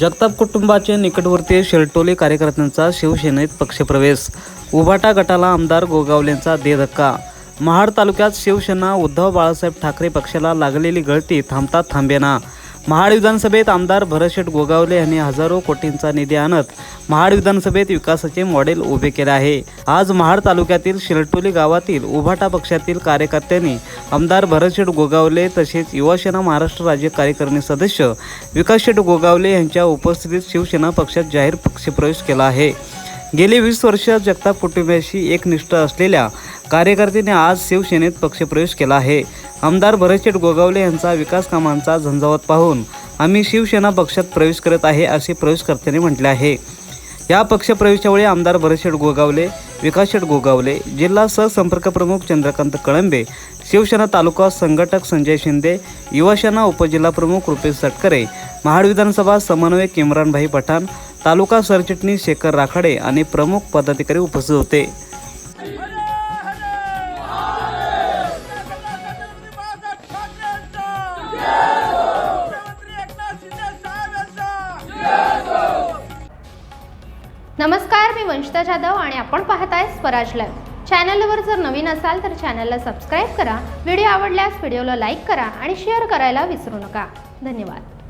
Jagtap कुटुंबाचे निकटवर्तीय शेलटोले कार्यकर्त्यांचा शिवसेनेत पक्षप्रवेश. उभाटा गटाला आमदार गोगावलेंचा दे धक्का. महाड तालुक्यात शिवसेना उद्धव बाळासाहेब ठाकरे पक्षाला लागलेली गळती थांबता थांबेना. महाड विधानसभेत आमदार भरतशेठ गोगावले यांनी हजारो कोटींचा निधी आणत महाड विधानसभेत विकासाचे मॉडेल उभे केले आहे. आज महाड तालुक्यातील शिरटोली गावातील उभाटा पक्षातील कार्यकर्त्यांनी आमदार भरतशेठ गोगावले तसेच युवासेना महाराष्ट्र राज्य कार्यकारिणी सदस्य विकासशेठ गोगावले यांच्या उपस्थितीत शिवसेना पक्षात जाहीर पक्षप्रवेश केला आहे. गेली वीस वर्ष जगताप कुटुंबियाशी एकनिष्ठ असलेल्या कार्यकर्त्यांनी आज शिवसेनेत पक्षप्रवेश केला आहे. आमदार भरतशेठ गोगावले यांचा विकास कामांचा झंझावत पाहून आम्ही शिवसेना पक्षात प्रवेश करत आहे असे प्रवेशकर्त्यांनी म्हटले आहे. या पक्षप्रवेशावेळी आमदार भरतशेठ गोगावले विकासशेठ गोगावले जिल्हा सहसंपर्क प्रमुख चंद्रकांत कळंबे शिवसेना तालुका संघटक संजय शिंदे युवासेना उपजिल्हा प्रमुख रुपेश सटकरे महाड विधानसभा समन्वयक इम्रानभाई पठाण तालुका सरचिटणीस शेखर राखाडे आणि प्रमुख पदाधिकारी उपस्थित होते. नमस्कार मी वंशिता जाधव आणि आपण पाहताय स्वराज लाईव्ह. चॅनलवर जर नवीन असाल तर चॅनलला सबस्क्राईब करा व्हिडिओ आवडल्यास व्हिडिओला लाईक करा आणि शेअर करायला विसरू नका. धन्यवाद.